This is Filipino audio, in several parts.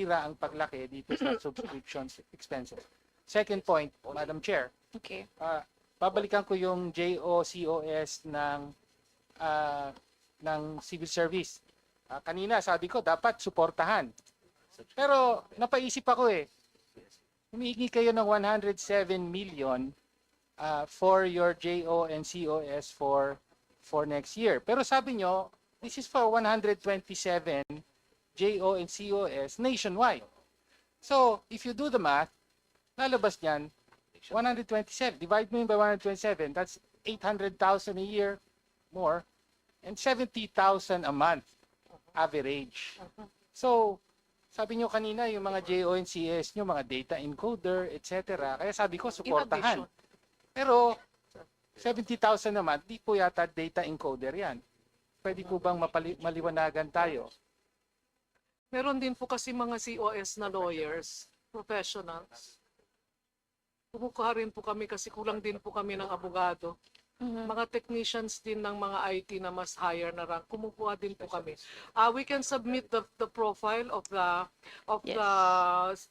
nasisira ang paglaki dito sa subscription expenses. Second point, Madam Chair, Okay. ah, babalikan ko yung JOCOS ng ah, ng civil service. Ah, kanina sabi ko dapat suportahan. Pero napaisip ako eh. Humihingi kayo ng 107 million ah, for your JO and COS for for next year. Pero sabi nyo, this is for 127 JO and COS nationwide. So, if you do the math, lalabas niyan 127. Divide mo yun by 127. That's 800,000 a year more and 70,000 a month average. So, sabi nyo kanina, yung mga JONCS nyo, mga data encoder, etc. Kaya sabi ko, suportahan. Pero, 70,000 naman, di po yata data encoder yan. Pwede po bang mapali- maliwanagan tayo? Meron din po kasi mga COS na lawyers, professionals. Kumukuha rin po kami kasi kulang din po kami ng abogado. Mhm. Mga technicians din ng mga IT na mas higher na rank, kumukuha din po kami. Uh, we can submit the, the profile of the of Yes. the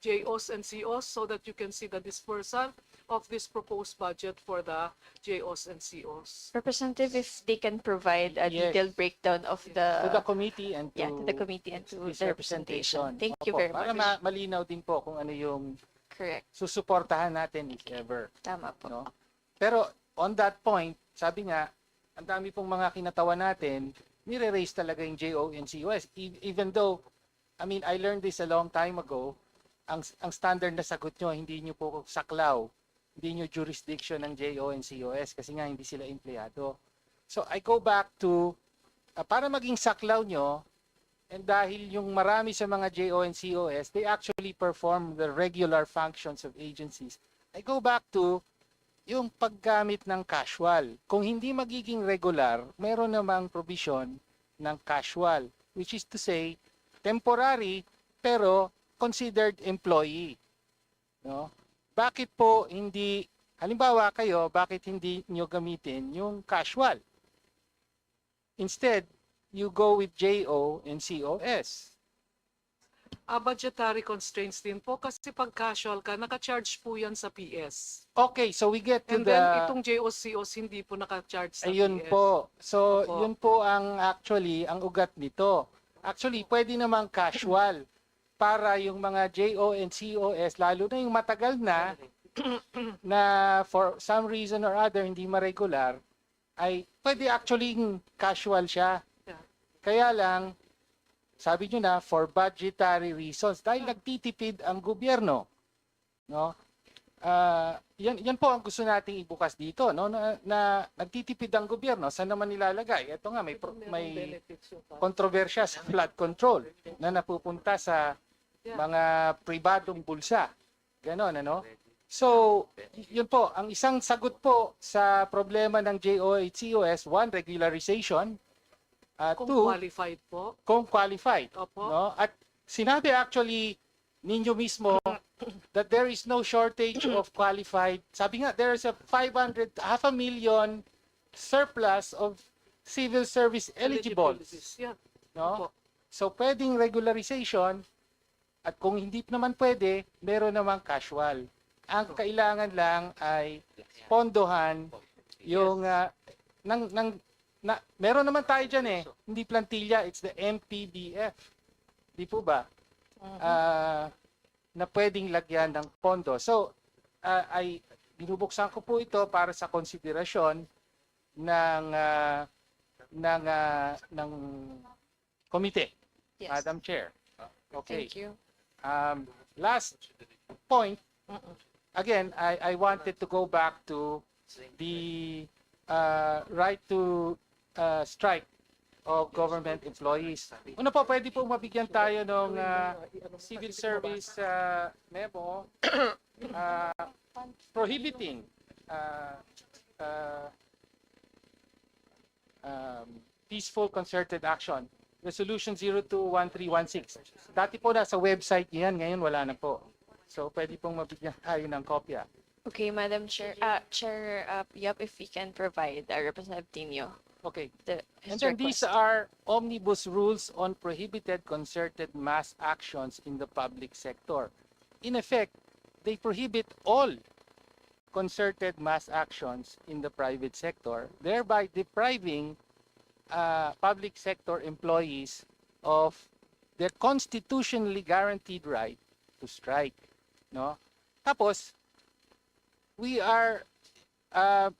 JOs and COs so that you can see the dispersal of this proposed budget for the JOs and COs. Representative, if they can provide a Yes. detailed breakdown of To the the, committee and to, yeah, to the committee and to the representation. Thank you Opo, very Para much. ma- malinaw din po kung ano yung Correct. susuportahan natin if ever. Tama po. No? Pero on that point, sabi nga, ang dami pong mga kinatawa natin, nire-raise talaga yung JO and COS. E- even though, I mean, I learned this a long time ago, ang, ang standard na sagot nyo, hindi nyo po saklaw, hindi nyo jurisdiction ng JO and COS kasi nga hindi sila empleyado. So I go back to, ah, para maging saklaw nyo, and dahil yung marami sa mga JO and COS, they actually perform the regular functions of agencies. I go back to yung paggamit ng casual. Kung hindi magiging regular, meron namang provision ng casual, which is to say, temporary pero considered employee. No? Bakit po hindi, halimbawa kayo, bakit hindi nyo gamitin yung casual? Instead, you go with JO and COS. Uh, budgetary constraints din po kasi pag casual ka, naka-charge po yan sa PS. Okay, so we get to And the... then itong JOs, COs hindi po naka-charge sa Ayun PS. po. So, Opo. yun po ang actually, ang ugat nito. Actually, pwede namang casual para yung mga JO and COS, lalo na yung matagal na, na for some reason or other, hindi ma-regular, ay pwede actually casual siya. Yeah. Kaya lang, sabi nyo na, for budgetary reasons, dahil nagtitipid ang gobyerno. No? Ah, yan, yan po ang gusto nating ibukas dito, no? Na, na nagtitipid ang gobyerno, saan naman nilalagay? Ito nga, may, pro- may kontrobersya sa flood control na napupunta sa mga pribadong bulsa. Ganon, ano? So, yun po, ang isang sagot po sa problema ng JOHCOS, one, regularization, uh, Kung two, qualified po. kung qualified. Opo. No? At sinabi actually ninyo mismo that there is no shortage of qualified. Sabi nga, there is a 500, half a million surplus of civil service eligibles. Eligibilities. Yeah. No? Opo. So, pwedeng regularization at kung hindi naman pwede, meron namang casual. Ang kailangan lang ay pondohan yung uh, ng, ng, na, meron naman tayo dyan eh, hindi plantilla, it's the MPBF. Di po ba? Ah, na pwedeng lagyan ng pondo. So, ah, ay binubuksan ko po ito para sa konsiderasyon ng ah, ng ah, ng komite, Yes. Madam Chair. Okay. Thank you. Um, last point, again, I, I wanted to go back to the uh, right to uh, strike of government employees. Una po, pwede po mabigyan tayo ng uh, civil service uh, memo uh, prohibiting uh, uh, um, peaceful concerted action. Resolution 021316. Dati po nasa website yan, ngayon wala na po. So pwede pong mabigyan tayo ng kopya. Okay, Madam Chair, uh, Chair, uh, Yap, if we can provide uh, Representative Tino Okay. the, And then these are omnibus rules on prohibited concerted mass actions in the public sector. In effect, they prohibit all concerted mass actions in the private sector, thereby depriving uh, public sector employees of their constitutionally guaranteed right to strike. No? Tapos, we are uh,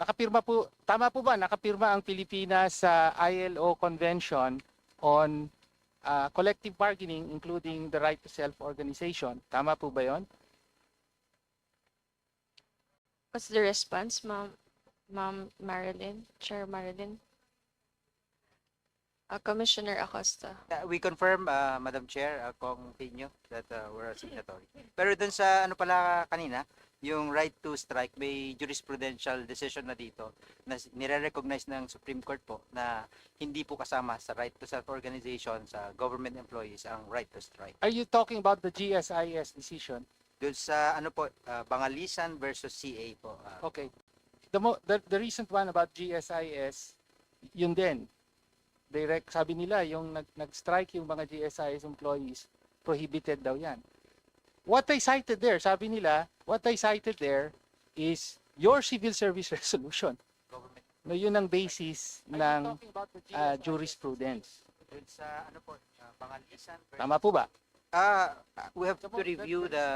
nakapirma po, tama po ba, nakapirma ang Pilipinas sa ILO Convention on uh, collective bargaining including the right to self-organization. Tama po ba yon? What's the response, Ma'am, Ma'am Marilyn, Chair Marilyn? Uh, Commissioner Acosta. Uh, We confirm, uh, Madam Chair, uh, Kong Pino, that uh, we're a signatory. Pero dun sa ano pala kanina, yung right to strike, may jurisprudential decision na dito na nire-recognize ng Supreme Court po na hindi po kasama sa right to self-organization sa government employees ang right to strike. Are you talking about the GSIS decision? Dun sa ano po, uh, Bangalisan versus CA po. uh, Okay. The, mo, the, the recent one about GSIS, yun din. Direct, sabi nila, yung nag, nag-strike yung mga GSIS employees, prohibited daw yan. What I cited there, sabi nila, what I cited there is your civil service resolution. No, yun ang basis ng uh, jurisprudence. Sa ano po, uh, Bangalisan Tama po ba? Ah, we have to review the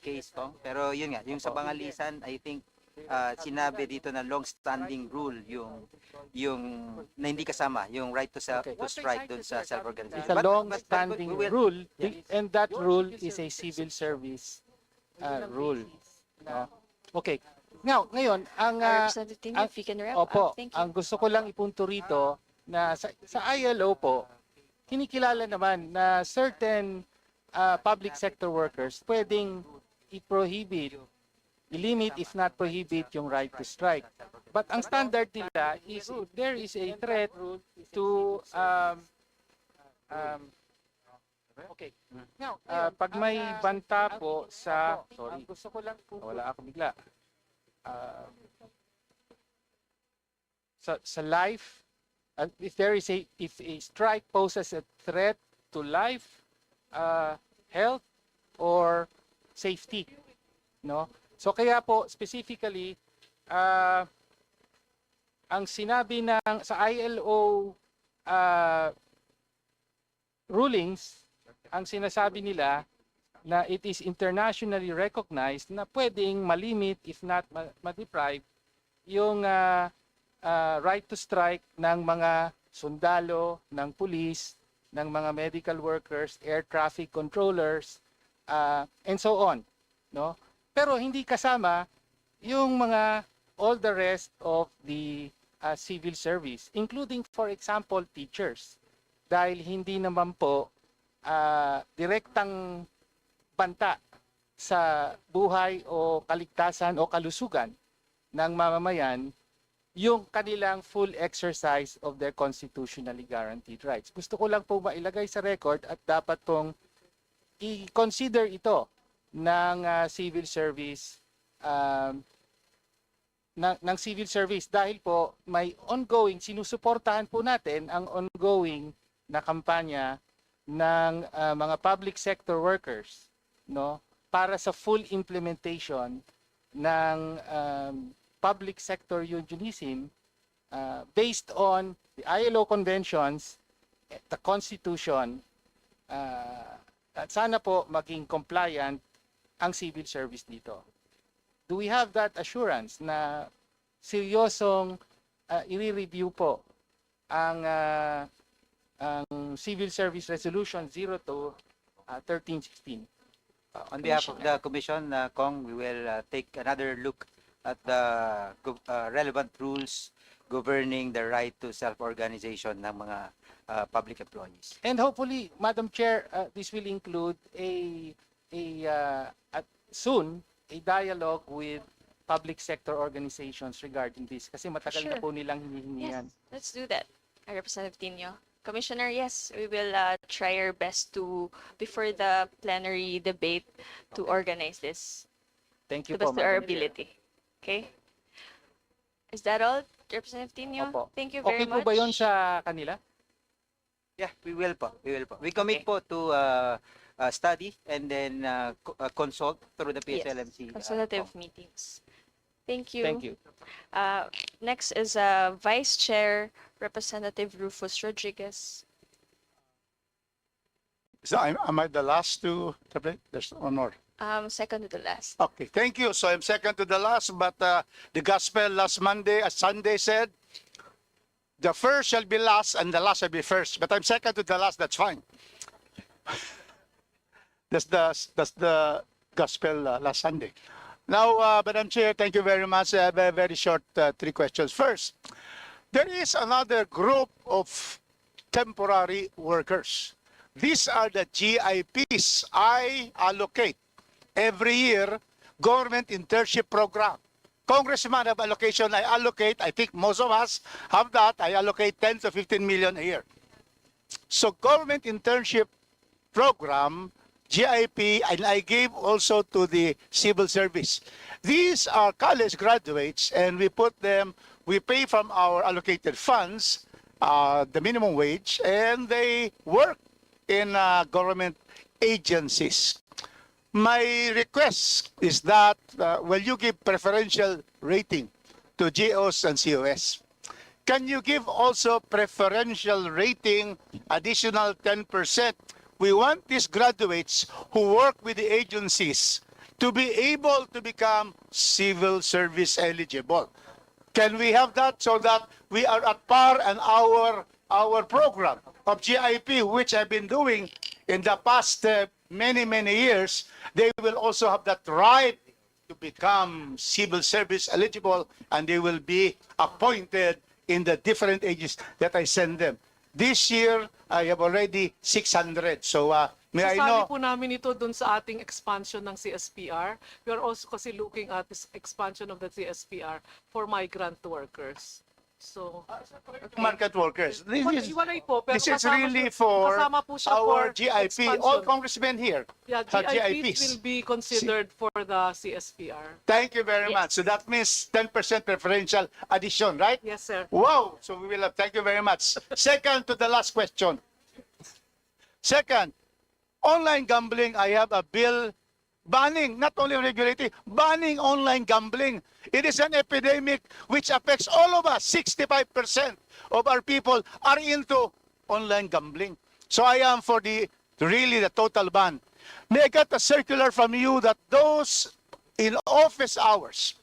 case Kong. Pero yun nga, yung sa Bangalisan, I think ah, sinabi dito na long-standing rule yung yung na hindi kasama yung right to self Okay. to strike dun sa self-organization. It's a But- but- but long-standing we rule, Yeah. and that rule is a civil service uh, rule. No? Okay. Now, ngayon, ang Uh, uh, ang- Opo, ang gusto ko lang ipunto rito na sa, sa ILO po, kinikilala naman na certain uh, public sector workers pwedeng i-prohibit, i-limit if not prohibit yung right to strike. But ang standard nila is if there is a threat to um, um, Okay. Now, uh, pag may banta po sa sorry, gusto ko lang wala ako bigla. Uh, sa sa life uh, if there is a if a strike poses a threat to life uh, health or safety no so kaya po specifically uh, ang sinabi ng sa ILO uh, rulings ang sinasabi nila na it is internationally recognized na pwedeng malimit if not ma- ma-deprive yung ah, ah, right to strike ng mga sundalo, ng pulis, ng mga medical workers, air traffic controllers, ah, and so on. No? Pero hindi kasama yung mga all the rest of the ah, civil service, including for example teachers. Dahil hindi naman po ah, direktang banta sa buhay o kaligtasan o kalusugan ng mamamayan yung kanilang full exercise of their constitutionally guaranteed rights. Gusto ko lang po mailagay sa record at dapat pong i-consider ito ng ah, civil service um, ng, ng civil service. Dahil po may ongoing sinusuportahan po natin ang ongoing na kampanya ng ah, mga public sector workers no? Para sa full implementation ng um, public sector unionism uh, based on the ILO conventions, eh, the constitution, uh, at sana po maging compliant ang civil service dito. Do we have that assurance na seryosong uh, i-review po ang uh, ang Civil Service Resolution 02 uh, 1316? Uh, on behalf of the commission, uh, Kong, we will uh, take another look at the uh, relevant rules governing the right to self-organization ng mga uh, public employees. And hopefully, Madam Chair, uh, this will include a a uh, at soon a dialogue with public sector organizations regarding this kasi matagal na Sure. po nilang hinihingi yan. Yes, let's do that. Representative Tino. Commissioner, yes, we will uh, try our best to, before the plenary debate, to organize this Thank you to po, best of our ability. Okay? Is that all? Representative Tino, Opo. thank you very Okay po much. ba yun sa kanila? Yeah, we will po. We will po. We commit Okay. po to uh, uh, study and then uh, co- uh, consult through the Yes, PSLMC. uh, Consultative meetings. Thank you. Thank you. Uh, next is uh, Vice Chair Representative Rufus Rodriguez. So I'm, am I the last to, to play? There's one more. Um, second to the last. Okay, thank you. So I'm second to the last, but uh, the gospel last Monday, uh, Sunday said, the first shall be last and the last shall be first. But I'm second to the last, that's fine. That's the, that's the gospel uh, last Sunday. Now, uh, Madam Chair, thank you very much. I have a very short uh, three questions. First, there is another group of temporary workers. These are the GIPs I allocate every year government internship program. Congressman have allocation, I allocate, I think most of us have that, I allocate 10 to 15 million a year. So government internship program, GIP, and I gave also to the civil service. These are college graduates and we put them, we pay from our allocated funds, uh, the minimum wage, and they work in uh, government agencies. My request is that uh, will you give preferential rating to GOs and COS? Can you give also preferential rating, additional 10%? We want these graduates who work with the agencies to be able to become civil service eligible. Can we have that so that we are at par and our our program of GIP, which I've been doing in the past uh, many many years, they will also have that right to become civil service eligible, and they will be appointed in the different ages that I send them. This year, I have already 600. So uh, may I know? po namin ito dun sa ating expansion ng CSPR. We are also kasi looking at this expansion of the CSPR for migrant workers. So, market workers. This is Iwalay po, pero this is kasama really siya- for kasama po siya our for GIP. expansion. All congressmen here. Yeah, have GIPs GIPs. will be considered for the CSPR. Thank you very Yes. much. So that means 10% preferential addition, right? Yes, sir. Wow. So we will have, thank you very much. Second to the last question. Second, online gambling, I have a bill banning, not only regulating, banning online gambling. It is an epidemic which affects all of us. 65% of our people are into online gambling. So I am for the really the total ban. May I get a circular from you that those in office hours,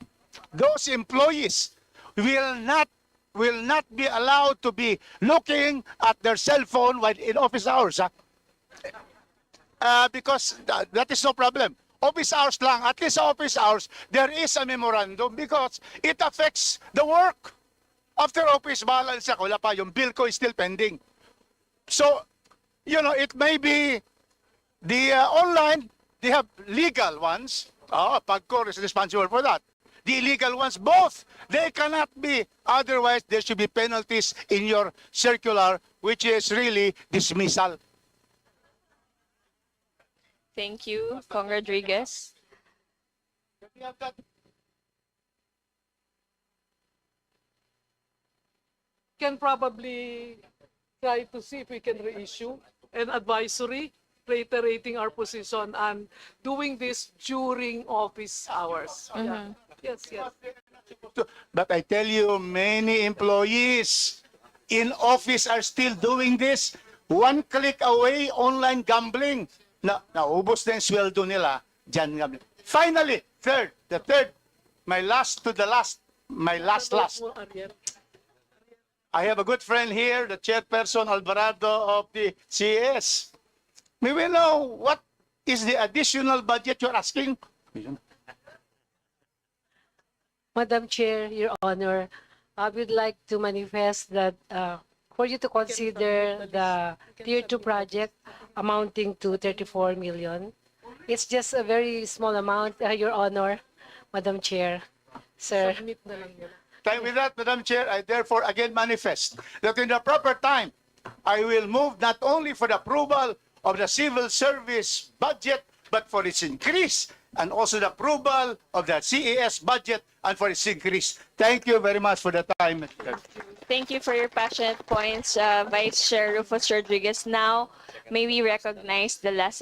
those employees will not will not be allowed to be looking at their cell phone while in office hours. ah. Uh, because tha- that is no problem. Office hours lang, at least sa office hours, there is a memorandum because it affects the work. After office, bahala siya, wala pa, yung bill ko is still pending. So, you know, it may be the uh, online, they have legal ones. Oh, PAGCOR is responsible for that. The illegal ones, both, they cannot be. Otherwise, there should be penalties in your circular, which is really dismissal. Thank you, Kong Rodriguez. Can probably try to see if we can reissue an advisory reiterating our position and doing this during office hours. Mm-hmm. Yeah. Yes, yes. But I tell you, many employees in office are still doing this. One click away, online gambling. Na, naubos na yung sweldo nila, dyan gambling. Finally, third, the third, my last to the last, my last last. I have a good friend here, the chairperson Alvarado of the CES. May we know what is the additional budget you're asking? Madam Chair, Your Honor, I would like to manifest that uh, for you to consider the Tier 2 project amounting to 34 million. It's just a very small amount, uh, Your Honor, Madam Chair. Sir. Time with that, Madam Chair, I therefore again manifest that in the proper time, I will move not only for the approval of the civil service budget, but for its increase and also the approval of the CES budget and for its increase. Thank you very much for the time. Thank you for your passionate points, uh, Vice Chair Rufus Rodriguez. Now, may we recognize the last